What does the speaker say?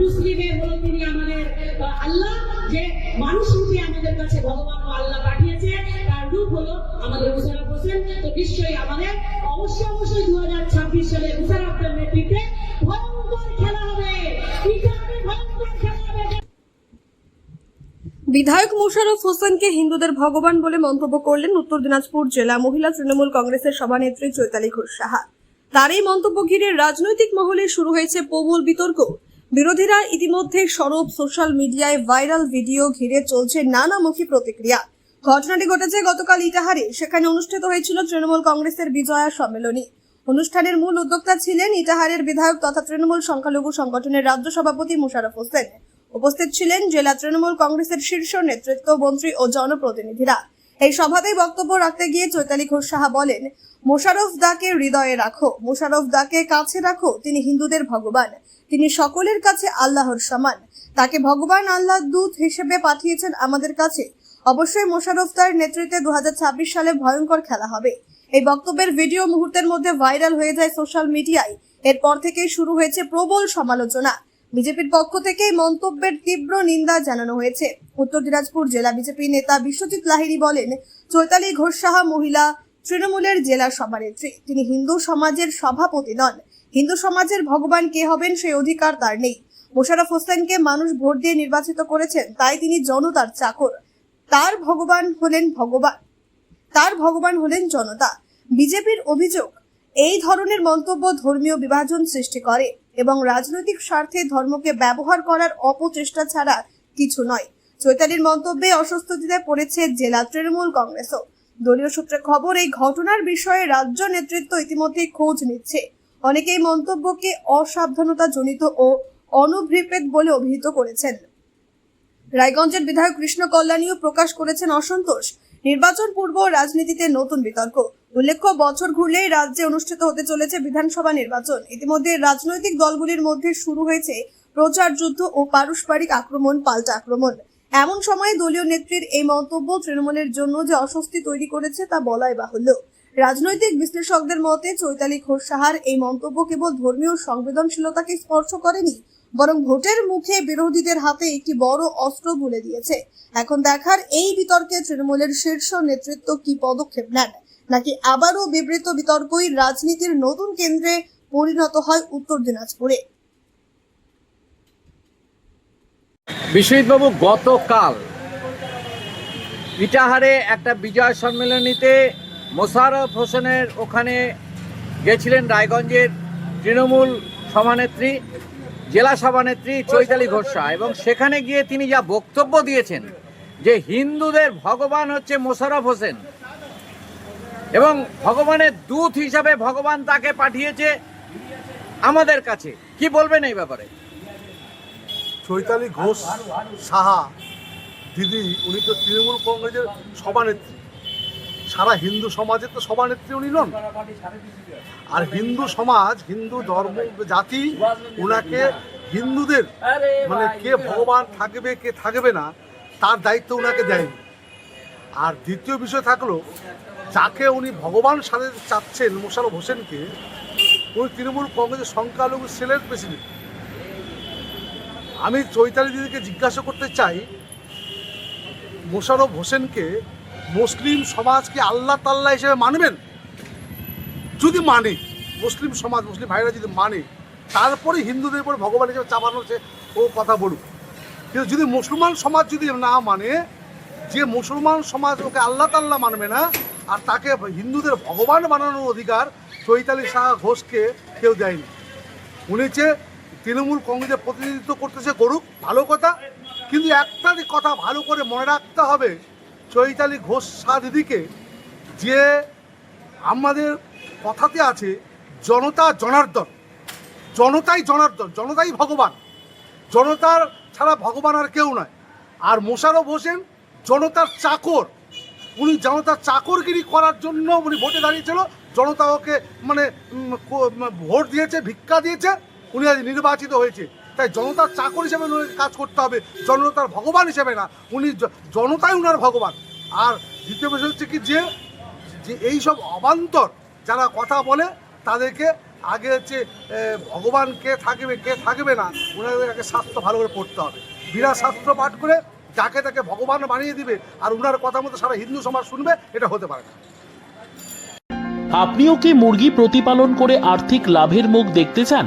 মুসলিমের হলো তিনি আমাদের আল্লাহ যে মানুষ রূপে আমাদের কাছে ভগবান ও আল্লাহ পাঠিয়েছে, তার রূপ হলো আমাদের মুশারফ হোসেন। তো নিশ্চয়ই আমাদের অবশ্যই অবশ্যই দু হাজার ছাব্বিশ সালে মুশারফের নেতৃত্বে ভয়ঙ্কর খেলা হবে। বিধায়ক মোশাররফ হোসেনকে হিন্দুদের ভগবান বলে মন্তব্য করলেন উত্তর দিনাজপুর জেলা মহিলা তৃণমূল কংগ্রেসের সভানেত্রী চৈতালি ঘোষ সাহা। তার এই মন্তব্য ঘিরে রাজনৈতিক মহলে শুরু হয়েছে প্রবল বিতর্ক। বিরোধীরা ইতিমধ্যে সরব সোশ্যাল মিডিয়ায় ভাইরাল ভিডিও ঘিরে চলছে নানামুখী প্রতিক্রিয়া। ঘটনাটি ঘটেছে গতকাল ইটাহারে, সেখানে অনুষ্ঠিত হয়েছিল তৃণমূল কংগ্রেসের বিজয়া সম্মেলনী। অনুষ্ঠানের মূল উদ্যোক্তা ছিলেন ইটাহারের বিধায়ক তথা তৃণমূল সংখ্যালঘু সংগঠনের রাজ্য সভাপতি মুশারফ হোসেন। উপস্থিত ছিলেন জেলা তৃণমূল কংগ্রেসের শীর্ষ নেতৃত্ব মন্ত্রী ও জনপ্রতিনিধিরা। এই সভাতেই বক্তব্য রাখতে গিয়ে চৈতালি ঘোষ সাহা বলেন মোশারফ দাকে হৃদয়ে রাখো মোশারফ দাকে কাছে রাখো, তিনি হিন্দুদের ভগবান। তিনি সকলের কাছে আল্লাহর সমান। তাকে ভগবান আল্লাহ দূত হিসেবে পাঠিয়েছেন আমাদের কাছে। অবশ্যই মোশারফ তার নেতৃত্বে দুহাজার ছাব্বিশ সালে ভয়ঙ্কর খেলা হবে। এই বক্তব্যের ভিডিও মুহূর্তের মধ্যে ভাইরাল হয়ে যায় সোশ্যাল মিডিয়ায়। এরপর থেকেই শুরু হয়েছে প্রবল সমালোচনা। বিজেপির পক্ষ থেকে মন্তব্যের তীব্র নিন্দা জানানো হয়েছে। উত্তর দিনাজপুর জেলা বিজেপি নেতা বিশ্বজিৎ লাহিড়ী বলেন, চৈতালি ঘোষ সাহা মহিলা তৃণমূলের জেলা সভানেত্রী তিনি হিন্দু সমাজের সভাপতি নন। হিন্দু সমাজের ভগবান কে হবেন সেই অধিকার তার নেই। মোশারফ হোসেনকে মানুষ ভোট দিয়ে নির্বাচিত করেছেন, তাই তিনি জনতার চাকর। তার ভগবান হলেন ভগবান। তার ভগবান হলেন জনতা। বিজেপির অভিযোগ, এই ধরনের মন্তব্য ধর্মীয় বিভাজন সৃষ্টি করে এবং রাজনৈতিক স্বার্থে ধর্মকে ব্যবহার করার অপচেষ্টা ছাড়া কিছু নয়। চৈতালির মন্তব্যে অস্বস্তিতে পড়েছে জেলা তৃণমূল কংগ্রেসও। দলীয় সূত্রে খবর, এই ঘটনার বিষয়ে রাজ্য নেতৃত্ব ইতিমধ্যে খোঁজ নিচ্ছে। অনেকেই মন্তব্যকে অসাবধানতা জনিত ও অনভিপ্রেত বলে অভিহিত করেছেন। রায়গঞ্জের বিধায়ক কৃষ্ণ কল্যাণীও প্রকাশ করেছেন অসন্তোষ। নির্বাচন পূর্ব রাজনীতিতে নতুন বিতর্ক। উল্লেখ্য, বছর ঘুরলেই রাজ্যে অনুষ্ঠিত হতে চলেছে বিধানসভা নির্বাচন। ইতিমধ্যে রাজনৈতিক দলগুলির মধ্যে শুরু হয়েছে প্রচার যুদ্ধ ও পারস্পরিক আক্রমণ, পাল্টা আক্রমণ। এমন সময়ে দলীয় নেত্রীর এই মন্তব্য তৃণমূলের জন্য যে অস্বস্তি তৈরি করেছে তা বলাই বাহুল্য। রাজনৈতিক বিশ্লেষকদের মতে চৈতালি ঘোষ সাহার এই মন্তব্য কেবল ধর্মীয় সংবেদনশীলতাকে স্পর্শ করেনি, বরং ভোটের মুখে বিরোধীদের হাতে একটি বড় অস্ত্র তুলে দিয়েছে। এখন দেখার এই বিতর্কে তৃণমূলের শীর্ষ নেতৃত্ব কি পদক্ষেপ নেন? নাকি আবারও বিবৃত বিতর্কই রাজনীতির নতুন কেন্দ্রে পরিণত হয় উত্তর দিনাজপুরে? বিশ্বজিৎবাবু, গতকাল ইটাহারে একটা বিজয় সম্মেলনীতে মোশাররফ হোসেনের ওখানে গেছিলেন রায়গঞ্জের তৃণমূল সভানেত্রী, জেলা সভানেত্রী চৈতালি ঘোষা এবং সেখানে গিয়ে তিনি যা বক্তব্য দিয়েছেন যে হিন্দুদের ভগবান হচ্ছে মোশাররফ হোসেন এবং ভগবানের দূত হিসাবে ভগবান তাকে পাঠিয়েছে আমাদের কাছে। কি বলবেন এই ব্যাপারে? চৈতালি ঘোষ সাহা, দিদি, উনি তো তৃণমূল কংগ্রেসের সভানেত্রী। সারা হিন্দু সমাজের তো সভানেত্রী উনি নন। আর হিন্দু সমাজ, হিন্দু ধর্ম, জাতি ওনাকে হিন্দুদের মানে কে ভগবান থাকবে, কে থাকবে না, তার দায়িত্ব ওনাকে দেয়নি। আর দ্বিতীয় বিষয় থাকল, যাকে উনি ভগবান সাথে চাচ্ছেন মোশারফ হোসেনকে, উনি তৃণমূল কংগ্রেসের সংখ্যালঘু সেলের প্রেসিডেন্ট। আমি চৈতালি দিদিকে জিজ্ঞাসা করতে চাই, মোশারফ হোসেনকে মুসলিম সমাজকে আল্লাহ তাল্লাহ হিসেবে মানবেন? যদি মানে মুসলিম সমাজ, মুসলিম ভাইরা যদি মানে তারপরে হিন্দুদের উপর ভগবান হিসেবে চাপানো হচ্ছে, ও কথা বলুক। কিন্তু যদি মুসলমান সমাজ যদি না মানে যে মুসলমান সমাজ ওকে আল্লাহ তাল্লাহ মানবে না, আর তাকে হিন্দুদের ভগবান বানানোর অধিকার চৈতালি শাহ ঘোষকে কেউ দেয়নি। উনি তৃণমূল কংগ্রেসের প্রতিনিধিত্ব করতেছে করুক, ভালো কথা। কিন্তু একটা কথা ভালো করে মনে রাখতে হবে, চৈতালি ঘোষ শাহ দিদিকে যে আমাদের কথাতে আছে, জনতা জনার্দন। জনতাই জনার্দন, জনতাই ভগবান। জনতার ছাড়া ভগবান আর কেউ নয়। আর মোশারফ হোসেন জনতার চাকর। উনি জনতার চাকরগিরি করার জন্য উনি ভোটে দাঁড়িয়েছিল। জনতা ওকে মানে ভোট দিয়েছে, ভিক্ষা দিয়েছে। উনি আজ নির্বাচিত হয়েছে। তাই জনতার চাকর হিসেবে উনাকে কাজ করতে হবে, জনতার ভগবান হিসেবে না, উনি জনতাই উনার ভগবান। আর দ্বিতীয় বিষয় হচ্ছে কি যে যে এই সব অবান্তর যারা কথা বলে, তাদেরকে আগে হচ্ছে ভগবান কে থাকবে কে থাকবে না ওনাদের আগে শাস্ত্র ভালো করে পড়তে হবে। বিনা শাস্ত্র পাঠ করে যাকে তাকে ভগবান বানিয়ে দিবে, আর ওনার কথা মতো সারা হিন্দু সমাজ শুনবে, এটা হতে পারে না। আপনিও কি মুরগি প্রতিপালন করে আর্থিক লাভের মুখ দেখতে চান?